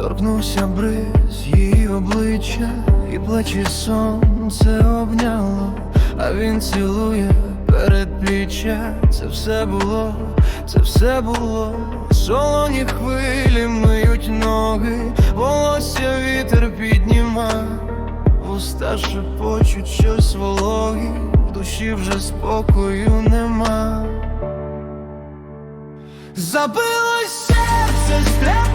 торкнувся бриз її обличчя і плечі сонце обняло, а він цілує передпліччя. Це все було, це все було. Солоні хвилі миють ноги, волосся вітер підніма, вуста шепочуть щось вологі, в душі вже спокою нема. Забилось серце, стрепенулось,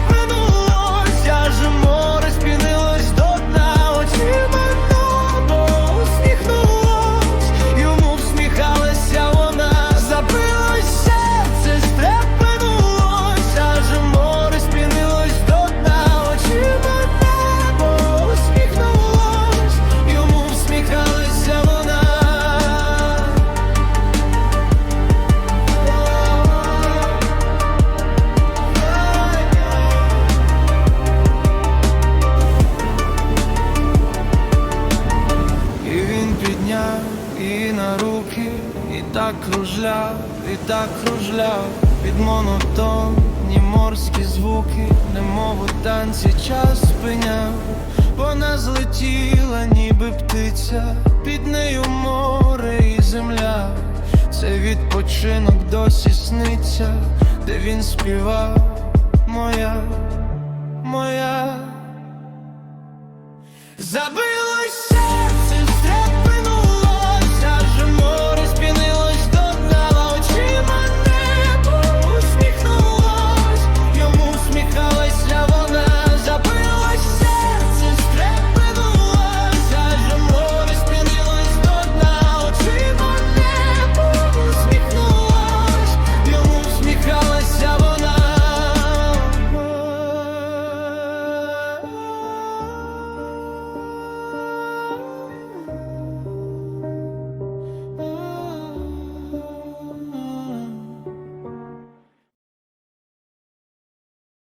підняв її на руки, і так кружляв, і так кружляв, під монотонні морські звуки, немов у танці час спиняв, вона злетіла, ніби птиця, під нею море і земля. Це відпочинок досі сниться, де він співав, моя, моя. Забила